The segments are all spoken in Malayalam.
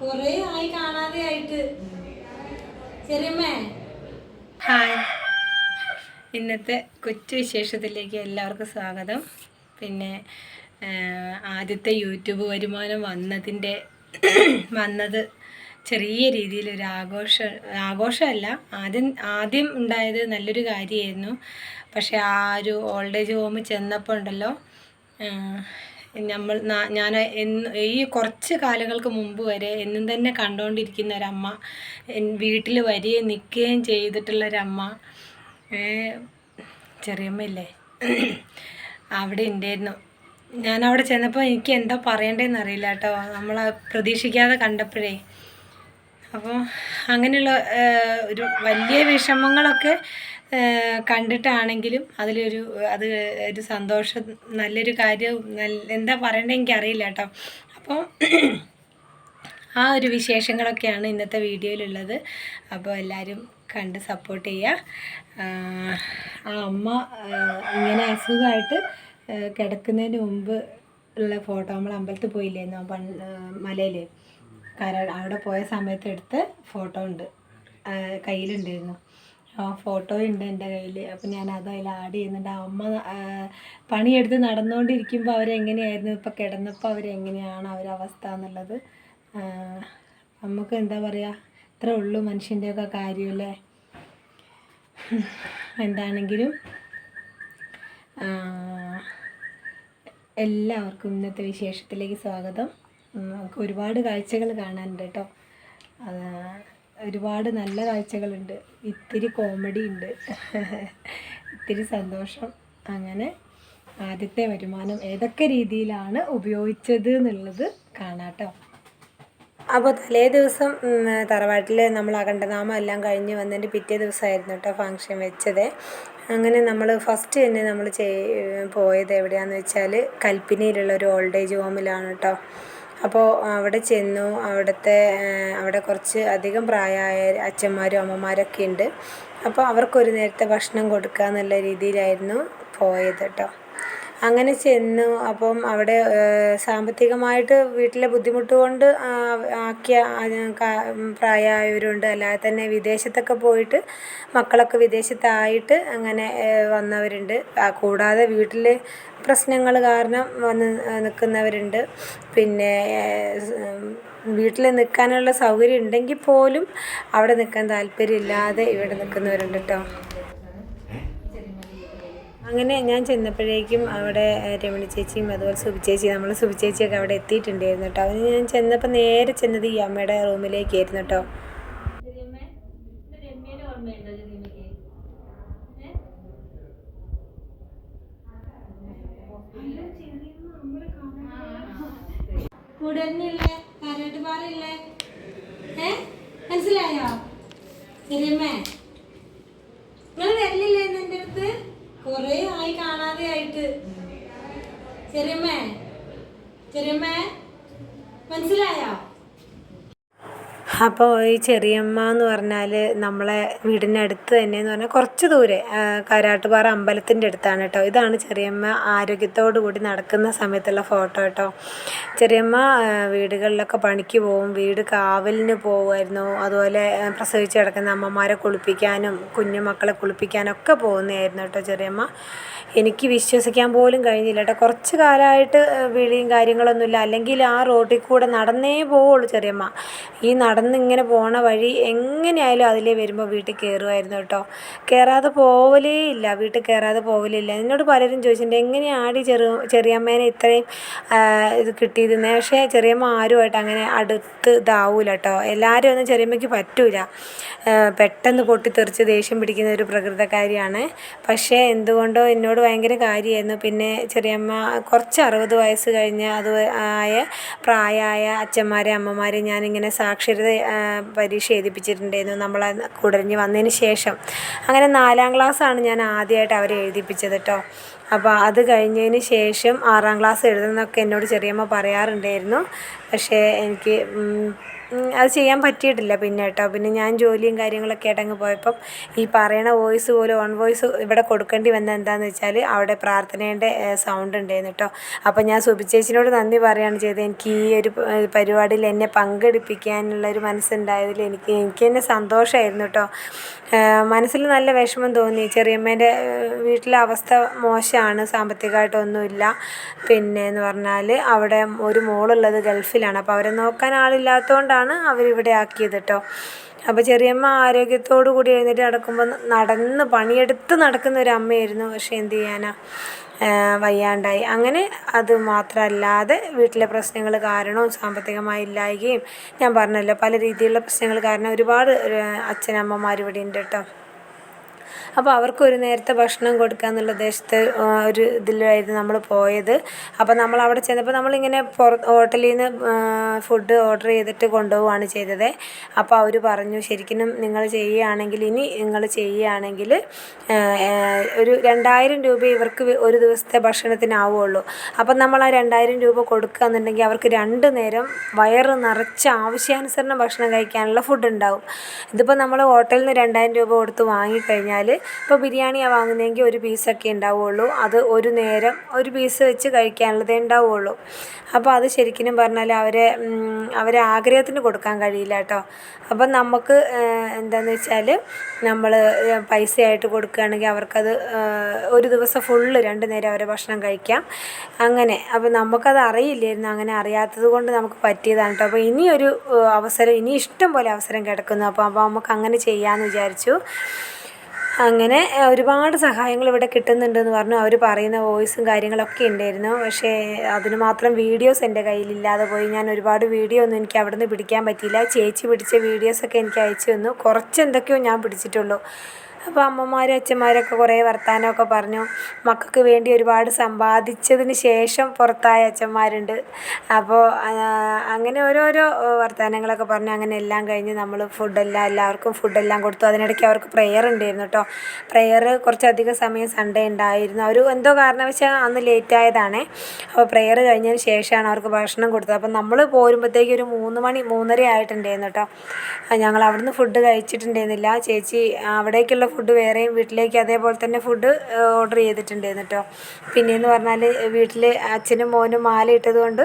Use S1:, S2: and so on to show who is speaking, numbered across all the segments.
S1: കൊറേ ആയി കാണാതെ ആയിട്ട്.
S2: ഹായ്. ഇന്നത്തെ കൊച്ചു വിശേഷത്തിലേക്ക് എല്ലാവർക്കും സ്വാഗതം. പിന്നെ ആദ്യത്തെ യൂട്യൂബ് വരുമാനം വന്നതിന്റെ വന്നത് ചെറിയ രീതിയിലൊരു ആഘോഷ ആഘോഷമല്ല. ആദ്യം ആദ്യം ഉണ്ടായത് നല്ലൊരു കാര്യമായിരുന്നു. പക്ഷേ ആ ഒരു ഓൾഡ് ഏജ് ഹോമിൽ ചെന്നപ്പോൾ ഉണ്ടല്ലോ നമ്മൾ ഞാൻ ഈ കുറച്ച് കാലങ്ങൾക്ക് മുമ്പ് വരെ എന്നും തന്നെ കണ്ടുകൊണ്ടിരിക്കുന്ന ഒരമ്മ വീട്ടിൽ വരികയും നിൽക്കുകയും ചെയ്തിട്ടുള്ളൊരമ്മ ചെറിയമ്മയില്ലേ? അവിടെ ഉണ്ടായിരുന്നു. ഞാൻ അവിടെ ചെന്നപ്പോൾ എനിക്ക് എന്താ പറയണ്ടതെന്ന് അറിയില്ല കേട്ടോ. നമ്മൾ പ്രതീക്ഷിക്കാതെ കണ്ടപ്പോഴേ. അപ്പോൾ അങ്ങനെയുള്ള ഒരു വലിയ വിഷമങ്ങളൊക്കെ കണ്ടിട്ടാണെങ്കിലും അതിലൊരു അത് ഒരു സന്തോഷം നല്ലൊരു കാര്യം നല്ല എന്താ പറയണ്ടത് എനിക്കറിയില്ല കേട്ടോ. അപ്പോൾ ആ ഒരു വിശേഷങ്ങളൊക്കെയാണ് ഇന്നത്തെ വീഡിയോയിലുള്ളത്. അപ്പോൾ എല്ലാവരും കണ്ട് സപ്പോർട്ട് ചെയ്യുക. ആ, അമ്മ ഇങ്ങനെ അസുഖമായിട്ട് കിടക്കുന്നതിന് മുമ്പ് ഉള്ള ഫോട്ടോ നമ്മൾ അമ്പലത്തിൽ പോയില്ലായിരുന്നു പൺ മലയിൽ കര അവിടെ പോയ സമയത്ത് എടുത്ത ഫോട്ടോ ഉണ്ട്. കയ്യിലുണ്ടായിരുന്നു. ഫോട്ടോ ഉണ്ട് എന്റെ കയ്യിൽ അപ്പം ഞാൻ അത് അതിൽ ആഡ് ചെയ്യുന്നുണ്ട്. ആ അമ്മ ആ, പണിയെടുത്ത് നടന്നുകൊണ്ടിരിക്കുമ്പോൾ അവരെങ്ങനെയായിരുന്നു? ഇപ്പം കിടന്നപ്പോൾ അവരെങ്ങനെയാണ് അവരവസ്ഥ എന്നുള്ളത്? ആ, നമുക്ക് എന്താ പറയുക ഇത്രേ ഉള്ളൂ മനുഷ്യന്റെയൊക്കെ കാര്യമല്ലേ എന്താണെങ്കിലും ആ, എല്ലാവർക്കും ഇന്നത്തെ വിശേഷത്തിലേക്ക് സ്വാഗതം. നമുക്ക് ഒരുപാട് കാഴ്ചകൾ കാണാനുണ്ട് കേട്ടോ. ഒരുപാട് നല്ല കാഴ്ചകളുണ്ട്. ഇത്തിരി കോമഡി ഉണ്ട്. ഇത്തിരി സന്തോഷം. അങ്ങനെ ആദ്യത്തെ വരുമാനം ഏതൊക്കെ രീതിയിലാണ് ഉപയോഗിച്ചത് എന്നുള്ളത് കാണാട്ടോ. അപ്പോൾ തലേ ദിവസം തറവാട്ടിൽ നമ്മൾ അഖണ്ഡനാമം എല്ലാം കഴിഞ്ഞ് വന്നതിന്റെ പിറ്റേ ദിവസമായിരുന്നു കേട്ടോ ഫങ്ഷൻ വെച്ചത്. അങ്ങനെ നമ്മൾ ഫസ്റ്റ് തന്നെ നമ്മൾ പോയത് എവിടെയാണെന്ന് വെച്ചാൽ കൽപ്പിനിയിലുള്ള ഒരു ഓൾഡ് ഏജ് ഹോമിലാണ് കേട്ടോ. അപ്പോൾ അവിടെ ചെന്നു അവിടുത്തെ അവിടെ കുറച്ച് അധികം പ്രായമായ അച്ഛന്മാരും അമ്മമാരൊക്കെ ഉണ്ട്. അപ്പോൾ അവർക്കൊരു നേരത്തെ ഭക്ഷണം കൊടുക്കുക എന്നുള്ള രീതിയിലായിരുന്നു പോയത് കേട്ടോ അങ്ങനെ ചെന്നു. അപ്പം അവിടെ സാമ്പത്തികമായിട്ട് വീട്ടിലെ ബുദ്ധിമുട്ട് കൊണ്ട് ആക്കിയ പ്രായമായവരുണ്ട്. അല്ലാതെ തന്നെ വിദേശത്തൊക്കെ പോയിട്ട് മക്കളൊക്കെ വിദേശത്തായിട്ട് അങ്ങനെ വന്നവരുണ്ട്. കൂടാതെ വീട്ടിൽ പ്രശ്നങ്ങൾ കാരണം വന്ന് നിൽക്കുന്നവരുണ്ട്. പിന്നെ വീട്ടിൽ നിൽക്കാനുള്ള സൗകര്യം ഉണ്ടെങ്കിൽ പോലും അവിടെ നിൽക്കാൻ താല്പര്യമില്ലാതെ ഇവിടെ നിൽക്കുന്നവരുണ്ട് കേട്ടോ അങ്ങനെ ഞാൻ ചെന്നപ്പോഴേക്കും അവിടെ രമണി ചേച്ചിയും അതുപോലെ സുബി ചേച്ചി നമ്മൾ സുബി ചേച്ചിയൊക്കെ അവിടെ എത്തിയിട്ടുണ്ടായിരുന്നു കേട്ടോ. അതിന് ഞാൻ ചെന്നപ്പോൾ നേരെ ചെന്നത് ഈ അമ്മയുടെ റൂമിലേക്കായിരുന്നു കേട്ടോ
S1: മനസ്സിലായോ? രമേ നിങ്ങൾ വരലില്ലേ എന്റെ അടുത്ത്? കൊറേ ആയി കാണാതെ ആയിട്ട്. ചെറിയമ്മേ ചെറിയമ്മേ മനസ്സിലായോ?
S2: അപ്പോൾ ഈ ചെറിയമ്മ എന്ന് പറഞ്ഞാൽ നമ്മളെ വീടിന്റെ അടുത്ത് തന്നെ എന്ന് പറഞ്ഞാൽ കുറച്ച് ദൂരെ കാരാട്ടുപാറ അമ്പലത്തിന്റെ അടുത്താണ് കേട്ടോ ഇതാണ് ചെറിയമ്മ ആരോഗ്യത്തോടു കൂടി നടക്കുന്ന സമയത്തുള്ള ഫോട്ടോ കേട്ടോ ചെറിയമ്മ വീടുകളിലൊക്കെ പണിക്ക് പോവും വീട് കാവലിന് പോവുമായിരുന്നു. അതുപോലെ പ്രസവിച്ച് കിടക്കുന്ന അമ്മമാരെ കുളിപ്പിക്കാനും കുഞ്ഞു കുളിപ്പിക്കാനൊക്കെ പോകുന്നതായിരുന്നു കേട്ടോ ചെറിയമ്മ. എനിക്ക് വിശ്വസിക്കാൻ പോലും കഴിഞ്ഞില്ല കേട്ടോ കുറച്ച് കാലമായിട്ട് വിളിയും കാര്യങ്ങളൊന്നുമില്ല. അല്ലെങ്കിൽ ആ റോഡിൽ കൂടെ നടന്നേ പോവുള്ളൂ ചെറിയമ്മ. ഈ നടന്നിങ്ങനെ പോണ വഴി എങ്ങനെയായാലും അതിലേ വരുമ്പോൾ വീട്ടിൽ കയറുമായിരുന്നു കേട്ടോ കയറാതെ പോവലേ ഇല്ല. വീട്ടിൽ കയറാതെ പോവലില്ല എന്നോട് പലരും ചോദിച്ചിട്ടുണ്ട് എങ്ങനെയാണ് ഈ ചെറു ചെറിയമ്മേനെ ഇത്രയും ഇത് കിട്ടിയിരുന്നത് പക്ഷേ ചെറിയമ്മ ആരുമായിട്ട് അങ്ങനെ അടുത്ത് ഇതാവൂല കേട്ടോ എല്ലാവരും ഒന്നും ചെറിയമ്മയ്ക്ക് പറ്റൂല. പെട്ടെന്ന് പൊട്ടിത്തെറിച്ച് ദേഷ്യം പിടിക്കുന്ന ഒരു പ്രകൃതക്കാരിയാണ്. പക്ഷേ എന്തുകൊണ്ടോ എന്നോട് ഭയങ്കര കാര്യമായിരുന്നു പിന്നെ ചെറിയമ്മ കുറച്ച് അറുപത് വയസ്സ് കഴിഞ്ഞ അത് ആയ പ്രായമായ അച്ഛന്മാരെ അമ്മമാരെ ഞാനിങ്ങനെ സാക്ഷരത പരീക്ഷ എഴുതിപ്പിച്ചിട്ടുണ്ടായിരുന്നു. നമ്മളെ കുടഞ്ഞ് വന്നതിന് ശേഷം. അങ്ങനെ നാലാം ക്ലാസ്സാണ് ഞാൻ ആദ്യമായിട്ട് അവരെ എഴുതിപ്പിച്ചത് കേട്ടോ അപ്പോൾ അത് കഴിഞ്ഞതിന് ശേഷം ആറാം ക്ലാസ് എഴുതുന്നൊക്കെ എന്നോട് ചെറിയമ്മ പറയാറുണ്ടായിരുന്നു. പക്ഷേ എനിക്ക് അത് ചെയ്യാൻ പറ്റിയിട്ടില്ല പിന്നെ കേട്ടോ. പിന്നെ ഞാൻ ജോലിയും കാര്യങ്ങളൊക്കെ അങ്ങ് പോയപ്പം ഈ പറയണ വോയിസ് പോലും ഓൺ വോയിസ് ഇവിടെ കൊടുക്കേണ്ടി വന്നത് എന്താണെന്ന് വെച്ചാൽ അവിടെ പ്രാർത്ഥനേന്റെ സൗണ്ട് ഉണ്ടായിരുന്നു കേട്ടോ. അപ്പോൾ ഞാൻ സുബിച്ചേച്ചിനോട് നന്ദി പറയുകയാണ് ചെയ്തത്. എനിക്ക് ഈ ഒരു പരിപാടിയിൽ എന്നെ പങ്കെടുപ്പിക്കാനുള്ളൊരു മനസ്സുണ്ടായതിൽ എനിക്ക് എനിക്ക് തന്നെ സന്തോഷമായിരുന്നു കേട്ടോ. മനസ്സിൽ നല്ല വിഷമം തോന്നി. ചെറിയമ്മേന്റെ വീട്ടിലെ അവസ്ഥ മോശമാണ് സാമ്പത്തികമായിട്ടൊന്നുമില്ല. പിന്നെ എന്ന് പറഞ്ഞാൽ അവിടെ ഒരു മോളുള്ളത് ഗൾഫിലാണ്. അപ്പോൾ അവരെ നോക്കാൻ ആളില്ലാത്തതുകൊണ്ടാണ് അവരിവിടെ ആക്കിയത് കേട്ടോ അപ്പോൾ ചെറിയമ്മ ആരോഗ്യത്തോടു കൂടി എഴുന്നേറ്റ് നടക്കുമ്പോൾ നടന്ന് പണിയെടുത്ത് നടക്കുന്ന ഒരു അമ്മയായിരുന്നു പക്ഷേ എന്ത് ചെയ്യാനാ വയ്യാണ്ടായി. അങ്ങനെ അത് മാത്രമല്ലാതെ വീട്ടിലെ പ്രശ്നങ്ങൾ കാരണവും സാമ്പത്തികമായി ഇല്ലായ്കയും ഞാൻ പറഞ്ഞല്ലോ പല രീതിയിലുള്ള പ്രശ്നങ്ങൾ കാരണം ഒരുപാട് അച്ഛനമ്മമാർ ഇവിടെ ഉണ്ട് കേട്ടോ അപ്പോൾ അവർക്ക് ഒരു നേരത്തെ ഭക്ഷണം കൊടുക്കുക എന്നുള്ള ഉദ്ദേശത്ത് ഒരു ഇതിലായിരുന്നു നമ്മൾ പോയത്. അപ്പോൾ നമ്മൾ അവിടെ ചെന്നപ്പോൾ നമ്മളിങ്ങനെ പുറ ഹോട്ടലിൽ നിന്ന് ഫുഡ് ഓർഡർ ചെയ്തിട്ട് കൊണ്ടുപോവുകയാണ് ചെയ്തത്. അപ്പോൾ അവർ പറഞ്ഞു ശരിക്കും നിങ്ങൾ ചെയ്യുകയാണെങ്കിൽ ഇനി നിങ്ങൾ ചെയ്യുകയാണെങ്കിൽ ഒരു രണ്ടായിരം രൂപ ഇവർക്ക് ഒരു ദിവസത്തെ ഭക്ഷണത്തിനാവുള്ളൂ അപ്പം നമ്മൾ ആ രണ്ടായിരം രൂപ കൊടുക്കുക എന്നുണ്ടെങ്കിൽ അവർക്ക് രണ്ട് നേരം വയറ് നിറച്ച് ആവശ്യാനുസരണം ഭക്ഷണം കഴിക്കാനുള്ള ഫുഡ് ഉണ്ടാവും. ഇതിപ്പോൾ നമ്മൾ ഹോട്ടലിൽ നിന്ന് രണ്ടായിരം രൂപ കൊടുത്ത് വാങ്ങിക്കഴിഞ്ഞാൽ ഇപ്പോൾ ബിരിയാണിയാണ് വാങ്ങുന്നതെങ്കിൽ ഒരു പീസൊക്കെ ഉണ്ടാവുള്ളൂ അത് ഒരു നേരം ഒരു പീസ് വെച്ച് കഴിക്കാനുള്ളതേ ഉണ്ടാവുള്ളൂ അപ്പോൾ അത് ശരിക്കും പറഞ്ഞാൽ അവരെ അവരെ ആഗ്രഹത്തിന് കൊടുക്കാൻ കഴിയില്ല കേട്ടോ അപ്പം നമുക്ക് എന്താണെന്ന് വെച്ചാൽ നമ്മൾ പൈസയായിട്ട് കൊടുക്കുകയാണെങ്കിൽ അവർക്കത് ഒരു ദിവസം ഫുള്ള് രണ്ട് നേരം അവരെ ഭക്ഷണം കഴിക്കാം. അങ്ങനെ അപ്പോൾ നമുക്കത് അറിയില്ലായിരുന്നു. അങ്ങനെ അറിയാത്തത് കൊണ്ട് നമുക്ക് പറ്റിയതാണ് കേട്ടോ അപ്പോൾ ഇനിയൊരു അവസരം ഇനി ഇഷ്ടം പോലെ അവസരം കിടക്കുന്നു. അപ്പോൾ അപ്പോൾ നമുക്ക് അങ്ങനെ ചെയ്യാമെന്ന് വിചാരിച്ചു. അങ്ങനെ ഒരുപാട് സഹായങ്ങൾ ഇവിടെ കിട്ടുന്നുണ്ടെന്ന് പറഞ്ഞു. അവർ പറയുന്ന വോയിസും കാര്യങ്ങളൊക്കെ ഉണ്ടായിരുന്നു. പക്ഷേ അതിന് മാത്രം വീഡിയോസ് എന്റെ കയ്യിലില്ലാതെ പോയി. ഞാൻ ഒരുപാട് വീഡിയോ ഒന്നും എനിക്ക് അവിടെ നിന്ന് പിടിക്കാൻ പറ്റിയില്ല. ചേച്ചി പിടിച്ച വീഡിയോസൊക്കെ എനിക്ക് അയച്ചു തന്നു. കുറച്ച് എന്തൊക്കെയോ ഞാൻ പിടിച്ചിട്ടുള്ളൂ. അപ്പോൾ അമ്മമാരും അച്ഛന്മാരൊക്കെ കുറേ വർത്തമാനമൊക്കെ പറഞ്ഞു. മക്കൾക്ക് വേണ്ടി ഒരുപാട് സമ്പാദിച്ചതിന് ശേഷം പുറത്തായ അച്ഛന്മാരുണ്ട്. അപ്പോൾ അങ്ങനെ ഓരോരോ വർത്തമാനങ്ങളൊക്കെ പറഞ്ഞു. അങ്ങനെ എല്ലാം കഴിഞ്ഞ് നമ്മൾ ഫുഡെല്ലാം എല്ലാവർക്കും ഫുഡെല്ലാം കൊടുത്തു. അതിനിടയ്ക്ക് അവർക്ക് പ്രെയർ ഉണ്ടായിരുന്നു കേട്ടോ പ്രെയർ കുറച്ചധികം സമയം സൺഡേ ഉണ്ടായിരുന്നു. അവർ എന്തോ കാരണവശാൽ അന്ന് ലേറ്റ് ആയതാണേ. അപ്പോൾ പ്രെയർ കഴിഞ്ഞതിന് ശേഷമാണ് അവർക്ക് ഭക്ഷണം കൊടുത്തത്. അപ്പം നമ്മൾ പോരുമ്പോഴത്തേക്ക് ഒരു മൂന്ന് മണി മൂന്നര ആയിട്ടുണ്ടായിരുന്നു കേട്ടോ ഞങ്ങൾ അവിടുന്ന് ഫുഡ് കഴിച്ചിട്ടുണ്ടായിരുന്നില്ല. ചേച്ചി അവിടേക്കുള്ള ഫുഡ് വേറെയും വീട്ടിലേക്ക് അതേപോലെ തന്നെ ഫുഡ് ഓർഡർ ചെയ്തിട്ടുണ്ടായിരുന്നു കേട്ടോ പിന്നെയെന്ന് പറഞ്ഞാൽ വീട്ടിൽ അച്ഛനും മോനും മാല ഇട്ടത് കൊണ്ട്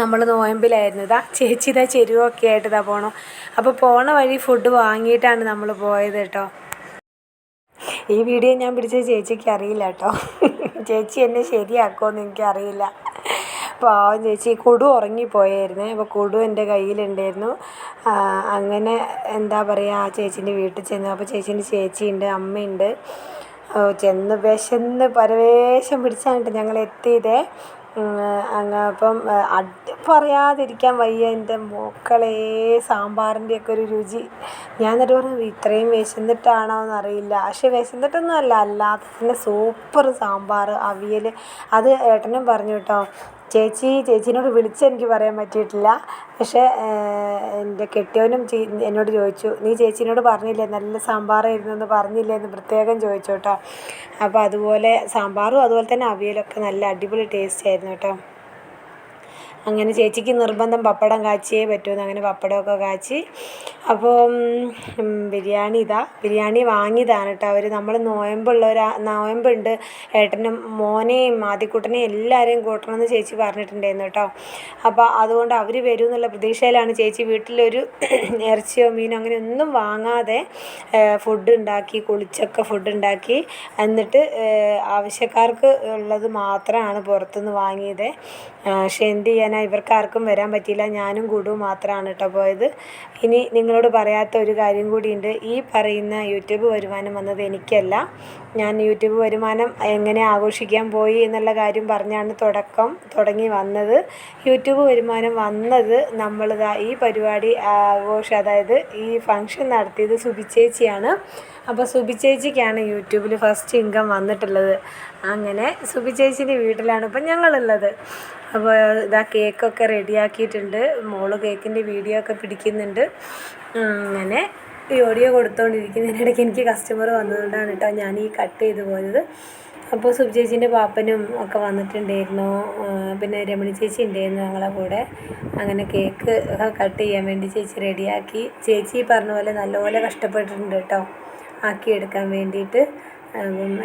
S2: നമ്മൾ നോയമ്പിലായിരുന്നു. ഇതാ ചേച്ചി ഇതാ ചെരുവൊക്കെ ആയിട്ട് ഇതാ പോണു. അപ്പോൾ പോണ വഴി ഫുഡ് വാങ്ങിയിട്ടാണ് നമ്മൾ പോയത് കേട്ടോ. ഈ വീഡിയോ ഞാൻ പിടിച്ച ചേച്ചിക്ക് അറിയില്ല കേട്ടോ. ചേച്ചി എന്നെ ശരിയാക്കുമോ എന്ന് എനിക്കറിയില്ല. പാവം ചേച്ചി കൊടു ഉറങ്ങിപ്പോയായിരുന്നു അപ്പോൾ കൊടു എന്റെ കയ്യിലുണ്ടായിരുന്നു. അങ്ങനെ എന്താ പറയുക ആ ചേച്ചീന്റെ വീട്ടിൽ ചെന്നു. അപ്പോൾ ചേച്ചീന്റെ ചേച്ചിയുണ്ട് അമ്മയുണ്ട്. ചെന്ന് വിശന്ന് പരവേശം പിടിച്ചാണ് ഞങ്ങൾ എത്തിയതേ. അങ്ങ് അപ്പം അടി പറയാതിരിക്കാൻ വയ്യ. എന്റെ മക്കളെ സാമ്പാറിന്റെയൊക്കെ ഒരു രുചി. ഞാൻ എന്നിട്ട് പറഞ്ഞു ഇത്രയും വിശന്നിട്ടാണോ എന്നറിയില്ല പക്ഷെ വിശന്നിട്ടൊന്നും അല്ല അല്ലാത്തതിന്റെ സൂപ്പർ സാമ്പാർ അവിയൽ അത് ഏട്ടനും പറഞ്ഞു കേട്ടോ. ചേച്ചി ചേച്ചീനോട് വിളിച്ച് എനിക്ക് പറയാൻ പറ്റിയിട്ടില്ല. പക്ഷേ എന്റെ കെട്ടിയവനും എന്നോട് ചോദിച്ചു നീ ചേച്ചീനോട് പറഞ്ഞില്ലേ? നല്ല സാമ്പാറായിരുന്നു എന്ന് പറഞ്ഞില്ലേ എന്ന് പ്രത്യേകം ചോദിച്ചു കേട്ടോ. അപ്പോൾ അതുപോലെ സാമ്പാറും അതുപോലെ തന്നെ അവിയലൊക്കെ നല്ല അടിപൊളി ടേസ്റ്റ് ആയിരുന്നു കേട്ടോ. അങ്ങനെ ചേച്ചിക്ക് നിർബന്ധം പപ്പടം കാച്ചിയേ പറ്റുമെന്ന് അങ്ങനെ പപ്പടമൊക്കെ കാച്ചി. അപ്പോൾ ബിരിയാണി ഇതാ. ബിരിയാണി വാങ്ങിയതാണ് കേട്ടോ അവർ നമ്മൾ നോയമ്പുള്ളവരാ നോയമ്പുണ്ട്. ഏട്ടനും മോനെയും ആദ്യക്കുട്ടനെയും എല്ലാവരെയും കൂട്ടണമെന്ന് ചേച്ചി പറഞ്ഞിട്ടുണ്ടായിരുന്നു കേട്ടോ. അപ്പോൾ അതുകൊണ്ട് അവർ വരും എന്നുള്ള പ്രതീക്ഷയിലാണ് ചേച്ചി വീട്ടിലൊരു ഇറച്ചിയോ മീനോ അങ്ങനെ ഒന്നും വാങ്ങാതെ ഫുഡ് ഉണ്ടാക്കി കുളിച്ചൊക്കെ ഫുഡ് ഉണ്ടാക്കി. എന്നിട്ട് ആവശ്യക്കാർക്ക് ഉള്ളത് മാത്രമാണ് പുറത്തുനിന്ന് വാങ്ങിയത്. പക്ഷേ എന്ത് ചെയ്യാനാ? ഇവർക്ക് ആർക്കും വരാൻ പറ്റിയില്ല. ഞാനും കൂടു മാത്രമാണ് കേട്ടോ പോയത്. ഇനി നിങ്ങളോട് പറയാത്ത ഒരു കാര്യം കൂടിയുണ്ട്. ഈ പറയുന്ന യൂട്യൂബ് വരുമാനം വന്നത് എനിക്കല്ല. ഞാൻ യൂട്യൂബ് വരുമാനം എങ്ങനെ ആഘോഷിക്കാൻ പോയി എന്നുള്ള കാര്യം പറഞ്ഞാണ് തുടക്കം തുടങ്ങി വന്നത്. യൂട്യൂബ് വരുമാനം വന്നത് നമ്മളിതാ ഈ പരിപാടി ആഘോഷം അതായത് ഈ ഫങ്ഷൻ നടത്തിയത് സുബിച്ചേച്ചിയാണ് അപ്പോൾ സുബിച്ചേച്ചിക്കാണ് യൂട്യൂബിൽ ഫസ്റ്റ് ഇൻകം വന്നിട്ടുള്ളത്. അങ്ങനെ സുബിച്ചേച്ചിന്റെ വീട്ടിലാണ് ഇപ്പം ഞങ്ങളുള്ളത്. അപ്പോൾ ഇതാ കേക്കൊക്കെ റെഡിയാക്കിയിട്ടുണ്ട്. മോൾ കേക്കിന്റെ വീഡിയോ ഒക്കെ പിടിക്കുന്നുണ്ട്. അങ്ങനെ ഈ ഓഡിയോ കൊടുത്തുകൊണ്ടിരിക്കുന്നതിനിടയ്ക്ക് എനിക്ക് കസ്റ്റമർ വന്നതുകൊണ്ടാണ് കേട്ടോ ഞാൻ ഈ കട്ട് ചെയ്ത് പോയത്. അപ്പോൾ സുബ് പാപ്പനും ഒക്കെ വന്നിട്ടുണ്ടായിരുന്നു. പിന്നെ രമണി ചേച്ചി ഉണ്ടായിരുന്നു ഞങ്ങളെ കൂടെ. അങ്ങനെ കേക്ക് കട്ട് ചെയ്യാൻ വേണ്ടി ചേച്ചി റെഡിയാക്കി. ചേച്ചി പറഞ്ഞ പോലെ നല്ലപോലെ കഷ്ടപ്പെട്ടിട്ടുണ്ട് കേട്ടോ. ആക്കിയെടുക്കാൻ വേണ്ടിയിട്ട്.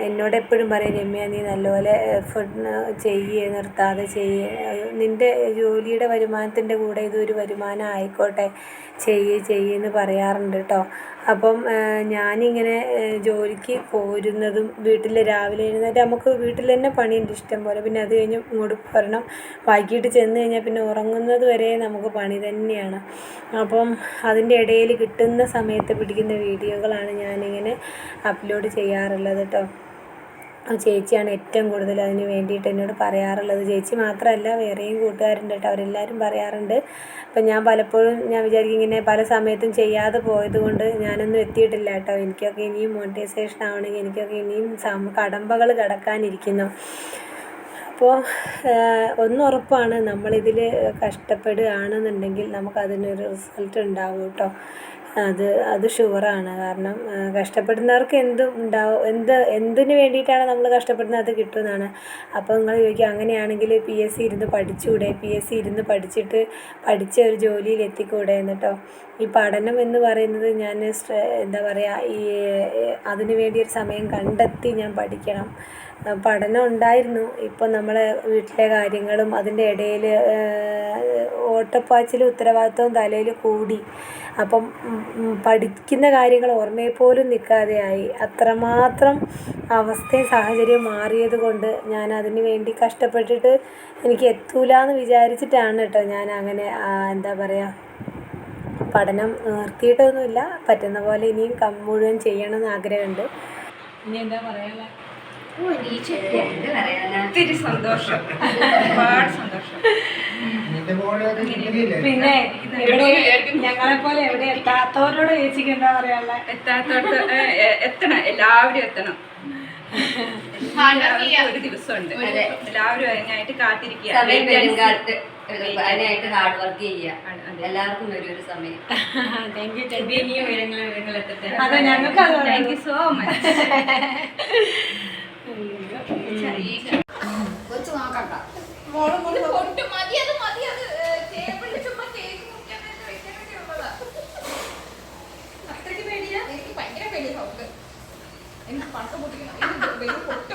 S2: എന്നോട് എപ്പോഴും പറയും രമ്യ നീ നല്ലപോലെ ഫുഡ് ചെയ്യ് നിർത്താതെ ചെയ്യ്. നിന്റെ ജോലിയുടെ വരുമാനത്തിന്റെ കൂടെ ഇതൊരു വരുമാനം ആയിക്കോട്ടെ ചെയ്യ് ചെയ്യ് എന്ന് പറയാറുണ്ട് കേട്ടോ അപ്പം ഞാനിങ്ങനെ ജോലിക്ക് പോരുന്നതും വീട്ടിൽ രാവിലെ എഴുന്നേറ്റ് നമുക്ക് വീട്ടിൽ തന്നെ പണിയുണ്ട് ഇഷ്ടം പോലെ. പിന്നെ അത് കഴിഞ്ഞ് ഇങ്ങോട്ട് വരണം. വൈകിട്ട് ചെന്ന് കഴിഞ്ഞാൽ പിന്നെ ഉറങ്ങുന്നത് വരെ നമുക്ക് പണി തന്നെയാണ്. അപ്പം അതിന്റെ ഇടയിൽ കിട്ടുന്ന സമയത്ത് പിടിക്കുന്ന വീഡിയോകളാണ് ഞാനിങ്ങനെ അപ്ലോഡ് ചെയ്യാറുള്ളത് കേട്ടോ ചേച്ചിയാണ് ഏറ്റവും കൂടുതൽ അതിന് വേണ്ടിയിട്ട് എന്നോട് പറയാറുള്ളത്. ചേച്ചി മാത്രമല്ല വേറെയും കൂട്ടുകാരുണ്ട് കേട്ടോ. അവരെല്ലാവരും പറയാറുണ്ട്. അപ്പം ഞാൻ പലപ്പോഴും ഞാൻ വിചാരിക്കും ഇങ്ങനെ പല സമയത്തും ചെയ്യാതെ പോയത് കൊണ്ട് ഞാനൊന്നും എത്തിയിട്ടില്ല കേട്ടോ. എനിക്കൊക്കെ ഇനിയും മോണിറ്റൈസേഷൻ ആവണമെങ്കിൽ എനിക്കൊക്കെ ഇനിയും കടമ്പകൾ കിടക്കാനിരിക്കുന്നു. അപ്പോൾ ഒന്നുറപ്പാണ് നമ്മളിതിൽ കഷ്ടപ്പെടുകയാണെന്നുണ്ടെങ്കിൽ നമുക്കതിനൊരു റിസൾട്ട് ഉണ്ടാവും കേട്ടോ. അത് അത് ഷുവറാണ് കാരണം കഷ്ടപ്പെടുന്നവർക്ക് എന്തും ഉണ്ടാവും എന്ത് എന്തിന് വേണ്ടിയിട്ടാണ് നമ്മൾ കഷ്ടപ്പെടുന്നത് അത് കിട്ടുമെന്നാണ്. അപ്പോൾ നിങ്ങൾ ചോദിക്കുക അങ്ങനെയാണെങ്കിൽ പി എസ് സി ഇരുന്ന് പഠിച്ചുകൂടെ പി എസ് സി ഇരുന്ന് പഠിച്ചിട്ട് പഠിച്ച ഒരു ജോലിയിൽ എത്തിക്കൂടെ? എന്നിട്ടോ. ഈ പഠനം എന്ന് പറയുന്നത് ഞാൻ എന്താ പറയുക ഈ അതിന് വേണ്ടി ഒരു സമയം കണ്ടെത്തി ഞാൻ പഠിക്കണം. പഠനം ഉണ്ടായിരുന്നു. ഇപ്പോൾ നമ്മളെ വീട്ടിലെ കാര്യങ്ങളും അതിന്റെ ഇടയിൽ ഓട്ടപ്പാച്ചിലും ഉത്തരവാദിത്വവും തലയിൽ കൂടി. അപ്പം പഠിക്കുന്ന കാര്യങ്ങൾ ഓർമ്മയിൽ പോലും നിൽക്കാതെയായി അത്രമാത്രം അവസ്ഥയും സാഹചര്യവും മാറിയത് കൊണ്ട് ഞാൻ അതിന് വേണ്ടി കഷ്ടപ്പെട്ടിട്ട് എനിക്ക് എത്തൂല എന്ന് വിചാരിച്ചിട്ടാണ് കേട്ടോ ഞാൻ അങ്ങനെ എന്താ പറയുക പഠനം നിർത്തിയിട്ടൊന്നുമില്ല. പറ്റുന്ന പോലെ ഇനിയും കം മുഴുവൻ ചെയ്യണമെന്ന് ആഗ്രഹമുണ്ട്. ഇനി എന്താ പറയാനുള്ള?
S3: ഒത്തിരി സന്തോഷം. ഒരുപാട് സന്തോഷം.
S2: പിന്നെ ഇവിടെ ഞങ്ങളെ പോലെ എവിടെ എത്താത്തവരോട് ചേച്ചിക്ക് എന്താ പറയാനുള്ള?
S3: ഏ, എത്തണം. എല്ലാവരും എത്തണം. ഒരു ദിവസമുണ്ട്. എല്ലാവരും അതിനായിട്ട് കാത്തിരിക്കുക.
S4: അതിനായിട്ട് ഹാർഡ് വർക്ക് ചെയ്യുക. എല്ലാവർക്കും ഒരു ഒരു സമയം.
S2: താങ്ക് യു
S3: ഇനി ഇനിയും ഉയരങ്ങൾ ഉയരങ്ങൾ എത്തട്ടെ.
S2: അതെ ഞങ്ങൾക്ക് അത്
S3: താങ്ക് യു സോ മച്ച്
S2: നമ്മൾ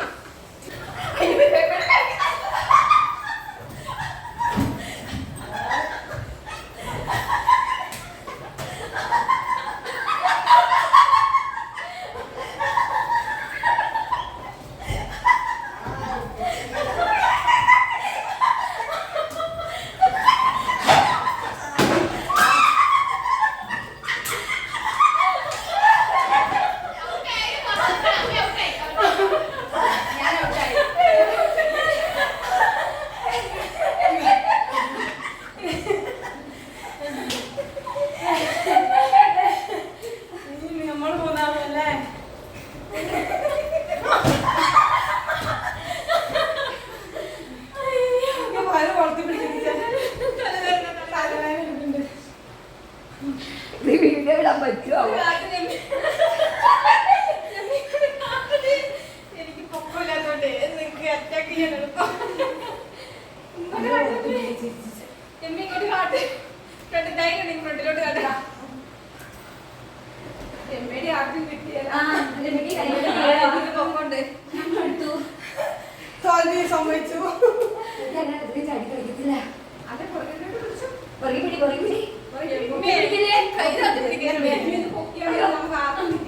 S3: എമ്മി ഇങ്ങോട്ട് കാട്ട് രണ്ട് കൈ കണ്ടി ഫ്രണ്ടിലോട്ട് കാട്ടുക എമ്മയുടെ തോൽവി സമ്മതിച്ചു അത് പുറകിലോട്ട് പിടിച്ചു എമ്മിയെ കൈ പിടിക്കാൻ നമുക്ക് ആർക്കും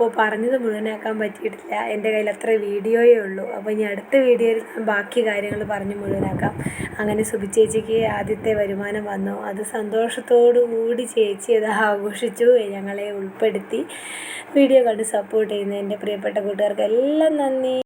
S2: അപ്പോൾ പറഞ്ഞത് മുഴുവനാക്കാൻ പറ്റിയിട്ടില്ല. എന്റെ കയ്യിൽ അത്ര വീഡിയോയേ ഉള്ളൂ. അപ്പോൾ ഇനി അടുത്ത വീഡിയോയിൽ ഞാൻ ബാക്കി കാര്യങ്ങൾ പറഞ്ഞ് മുഴുവനാക്കാം. അങ്ങനെ സുബി ചേച്ചിക്ക് ആദ്യത്തെ വരുമാനം വന്നു. അത് സന്തോഷത്തോടു കൂടി ചേച്ചി അത് ആഘോഷിച്ചു. ഞങ്ങളെ ഉൾപ്പെടുത്തി. വീഡിയോ കണ്ട് സപ്പോർട്ട് ചെയ്യുന്ന എന്റെ പ്രിയപ്പെട്ട കൂട്ടുകാർക്ക് എല്ലാം നന്ദി.